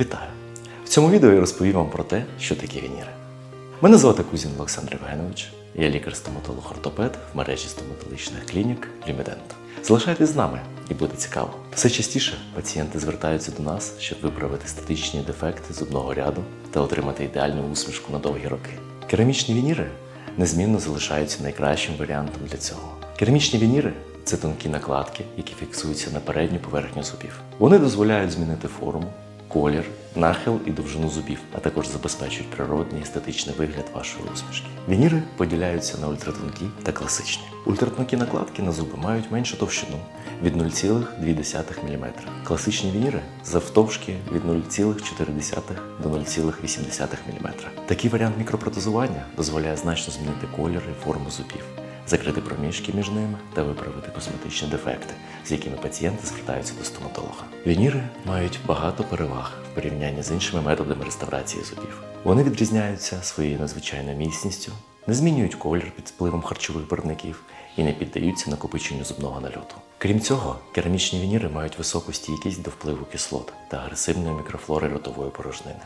Вітаю! В цьому відео я розповім вам про те, що таке вініри. Мене звати Кузін Олександр Євгенович, я лікар-стоматолог-ортопед в мережі стоматологічних клінік Люмідент. Залишайтесь з нами і буде цікаво. Все частіше пацієнти звертаються до нас, щоб виправити статичні дефекти зубного ряду та отримати ідеальну усмішку на довгі роки. Керамічні вініри незмінно залишаються найкращим варіантом для цього. Керамічні вініри це тонкі накладки, які фіксуються на передню поверхню зубів. Вони дозволяють змінити форму, колір, нахил і довжину зубів, а також забезпечують природний естетичний вигляд вашої усмішки. Вініри поділяються на ультратонкі та класичні. Ультратонкі накладки на зуби мають меншу товщину від 0,2 мм. Класичні вініри завтовшки від 0,4 до 0,8 мм. Такий варіант мікропротезування дозволяє значно змінити колір і форму зубів закрити проміжки між ними та виправити косметичні дефекти, з якими пацієнти звертаються до стоматолога. Вініри мають багато переваг в порівнянні з іншими методами реставрації зубів. Вони відрізняються своєю надзвичайною міцністю, не змінюють колір під впливом харчових барвників і не піддаються накопиченню зубного нальоту. Крім цього, керамічні вініри мають високу стійкість до впливу кислот та агресивної мікрофлори ротової порожнини,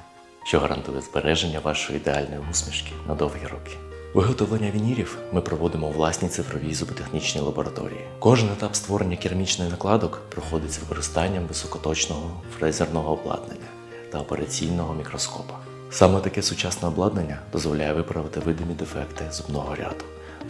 що гарантує збереження вашої ідеальної усмішки на довгі роки. Виготовлення вінірів ми проводимо у власній цифровій зуботехнічній лабораторії. Кожен етап створення керамічних накладок проходить з використанням високоточного фрезерного обладнання та операційного мікроскопа. Саме таке сучасне обладнання дозволяє виправити видимі дефекти зубного ряду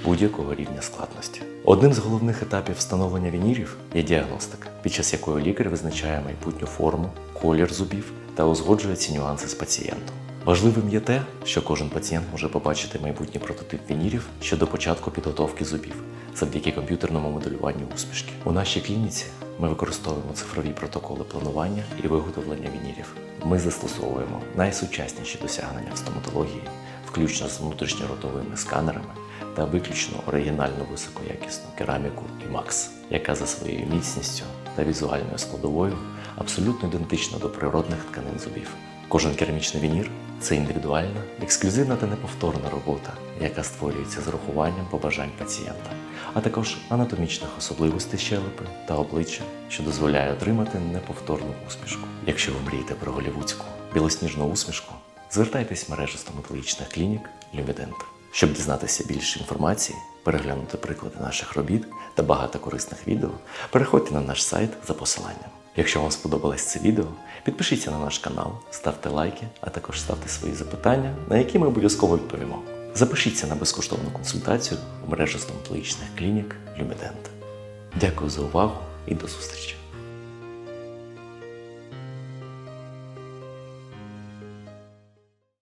будь-якого рівня складності. Одним з головних етапів встановлення вінірів є діагностика, під час якої лікар визначає майбутню форму, колір зубів та узгоджує ці нюанси з пацієнтом. Важливим є те, що кожен пацієнт може побачити майбутній прототип вінірів ще до початку підготовки зубів завдяки комп'ютерному моделюванню усмішки. У нашій клініці ми використовуємо цифрові протоколи планування і виготовлення вінірів. Ми застосовуємо найсучасніші досягнення в стоматології, включно з внутрішньоротовими сканерами та виключно оригінальну високоякісну кераміку IMAX, яка за своєю міцністю та візуальною складовою абсолютно ідентична до природних тканин зубів. Кожен керамічний вінір це індивідуальна, ексклюзивна та неповторна робота, яка створюється з урахуванням побажань пацієнта, а також анатомічних особливостей щелепи та обличчя, що дозволяє отримати неповторну усмішку. Якщо ви мрієте про голівудську білосніжну усмішку, звертайтесь в мережу стоматологічних клінік Люмідент. Щоб дізнатися більше інформації, переглянути приклади наших робіт та багато корисних відео, переходьте на наш сайт за посиланням. Якщо вам сподобалось це відео, підпишіться на наш канал, ставте лайки, а також ставте свої запитання, на які ми обов'язково відповімо. Запишіться на безкоштовну консультацію в мережі стоматологічних клінік Люмідент. Дякую за увагу і до зустрічі!